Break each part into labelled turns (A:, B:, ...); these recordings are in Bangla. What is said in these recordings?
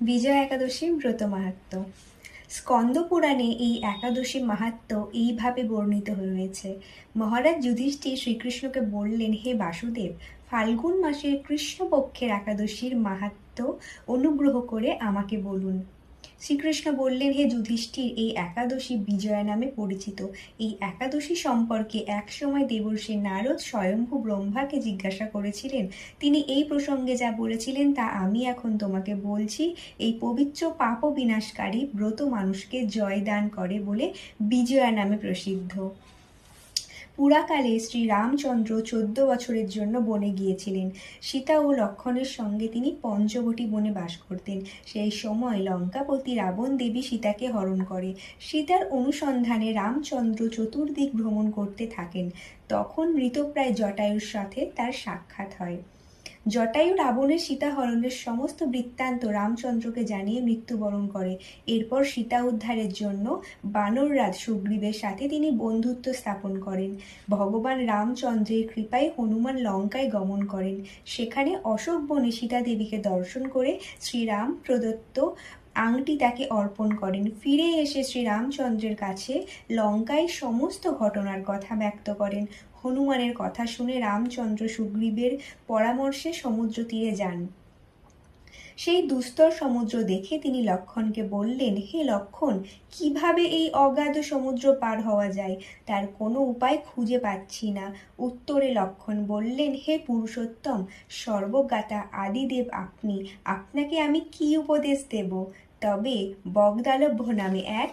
A: বিজয় একাদশী ব্রত মাহাত্ম। স্কন্দ পুরাণে এই একাদশী মাহাত্ম এইভাবে বর্ণিত হয়েছে মহারাজ যুধিষ্ঠির শ্রীকৃষ্ণকে বললেন, হে বাসুদেব, ফাল্গুন মাসের কৃষ্ণপক্ষের একাদশীর মাহাত্ম অনুগ্রহ করে আমাকে বলুন। শ্রীকৃষ্ণ বললেন, হে যুধিষ্ঠির, এই একাদশী বিজয়া নামে পরিচিত। এই একাদশী সম্পর্কে একসময় দেবর্ষী নারদ স্বয়ম্ভু ব্রহ্মাকে জিজ্ঞাসা করেছিলেন। তিনি এই প্রসঙ্গে যা বলেছিলেন, তা আমি এখন তোমাকে বলছি। এই পবিত্র পাপ বিনাশকারী ব্রত মানুষকে জয় দান করে বলে বিজয়া নামে প্রসিদ্ধ। পুরাকালে শ্রী রামচন্দ্র চোদ্দ বছরের জন্য বনে গিয়েছিলেন। সীতা ও লক্ষণের সঙ্গে তিনি পঞ্চবটি বনে বাস করতেন। সেই সময় লঙ্কাপতি রাবণ দেবী সীতাকে হরণ করে। সীতার অনুসন্ধানে রামচন্দ্র চতুর্দিক ভ্রমণ করতে থাকেন। তখন মৃতপ্রায় জটায়ুর সাথে তার সাক্ষাৎ হয়। জটায়ু রাবণের সীতা হরণের সমস্ত বৃত্তান্ত রামচন্দ্রকে জানিয়ে মৃত্যুবরণ করে। এরপর সীতা উদ্ধারের জন্য বানররাজ সুগ্রীবের সাথে তিনি বন্ধুত্ব স্থাপন করেন। ভগবান রামচন্দ্রের কৃপায় হনুমান লঙ্কায় গমন করেন। সেখানে অশোক বনে সীতা দেবীকে দর্শন করে শ্রীরাম প্রদত্ত আংটি তাকে অর্পণ করেন। ফিরে এসে শ্রীরামচন্দ্রের কাছে লঙ্কায় সমস্ত ঘটনার কথা ব্যক্ত করেন। হনুমানের কথা শুনে রামচন্দ্র সুগ্রীবের পরামর্শে সমুদ্র তীরে যান। সেই দুস্তর সমুদ্র দেখে তিনি লক্ষণকে বললেন, হে লক্ষণ, কীভাবে এই অগাধ সমুদ্র পার হওয়া যায়? তার কোনো উপায় খুঁজে পাচ্ছি না। উত্তরে লক্ষণ বললেন, হে পুরুষোত্তম, সর্বজ্ঞাতা আদিদেব আপনি। আপনাকে আমি কি উপদেশ দেব? তবে বগদালভ্য নামে এক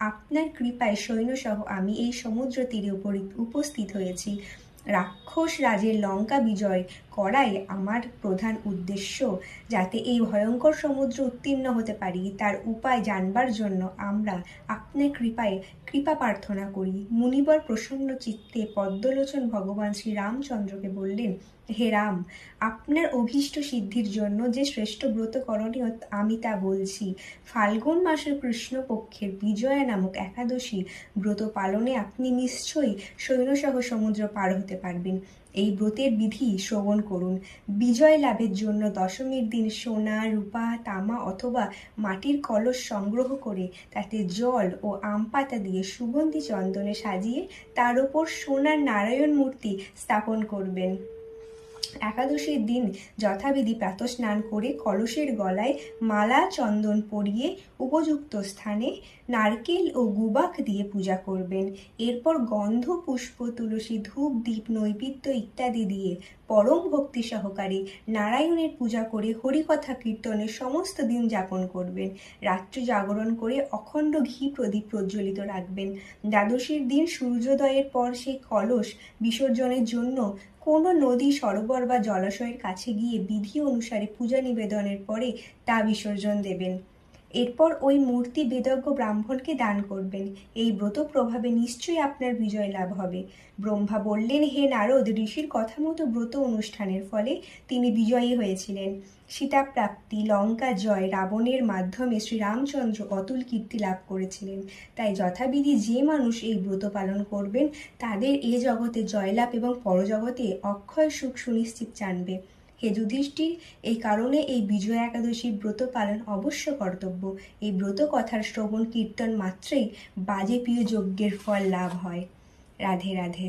A: আপনার কৃপায় সৈন্যসহ আমি এই সমুদ্র তীরে উপস্থিত হয়েছি। রাক্ষস রাজের লঙ্কা বিজয় করাই আমার প্রধান উদ্দেশ্য, যাতে এই ভয়ঙ্কর সমুদ্র উত্তীর্ণ হতে পারি। তার উপায় জানবার জন্য আমরা আপনার কৃপায় কৃপা প্রার্থনা করি। মুনিবর প্রসন্ন চিত্তে পদ্মলোচন ভগবান শ্রী রামচন্দ্রকে বললেন, হে রাম, আপনার অভীষ্ট সিদ্ধির জন্য যে শ্রেষ্ঠ ব্রত করণীয় আমি তা বলছি। ফাল্গুন মাসের কৃষ্ণপক্ষের বিজয়া নামক একাদশী ব্রত পালনে আপনি নিশ্চয়ই সৈন্যসহ সমুদ্র পার হতে পারবেন। এই ব্রতের বিধি শ্রবণ করুন। বিজয় লাভের জন্য দশমীর দিন সোনা, রূপা, তামা অথবা মাটির কলস সংগ্রহ করে তাতে জল ও আম পাতা দিয়ে সুগন্ধি চন্দনে সাজিয়ে তার ওপর সোনার নারায়ণ মূর্তি স্থাপন করবেন। একাদশীর দিন যথাবিধি স্নান করে কলসের গলায় মালা চন্দন পরিয়ে উপযুক্ত স্থানে নারকেল ও গুবাক দিয়ে পূজা করবেন। এরপর গন্ধ, পুষ্প, তুলসী, ধূপ দ্বীপ নৈবেদ্য ইত্যাদি দিয়ে পরম ভক্তি সহকারে নারায়ণের পূজা করে হরিকথা কীর্তনের সমস্ত দিন যাপন করবেন। রাত্রি জাগরণ করে অখণ্ড ঘি প্রদীপ প্রজ্বলিত রাখবেন। দ্বাদশীর দিন সূর্যোদয়ের পর সেই কলস বিসর্জনের জন্য কোনো নদী, সরোবর বা জলাশয়ের কাছে গিয়ে বিধি অনুসারে পূজা নিবেদনের পরে তা বিসর্জন দেবেন। এরপর ওই মূর্তি বেদজ্ঞ ব্রাহ্মণকে দান করবেন। এই ব্রত প্রভাবে নিশ্চয়ই আপনার বিজয় লাভ হবে। ব্রহ্মা বললেন, হে নারদ, ঋষির কথা মতো ব্রত অনুষ্ঠানের ফলে তিনি বিজয়ী হয়েছিলেন। সীতা প্রাপ্তি লঙ্কা জয়, রাবণের মাধ্যমে শ্রীরামচন্দ্র অতুল কীর্তি লাভ করেছিলেন। তাই যথাবিধি যে মানুষ এই ব্রত পালন করবেন, তাদের এ জগতে জয়লাভ এবং পরজগতে অক্ষয় সুখ সুনিশ্চিত জানবে। হে যুধিষ্ঠির এই কারণে এই বিজয়া একাদশীর ব্রত পালন অবশ্য কর্তব্য। এই ব্রত কথার শ্রবণ কীর্তন মাত্রেই বাজে প্রিয় যজ্ঞের ফল লাভ হয়। রাধে রাধে।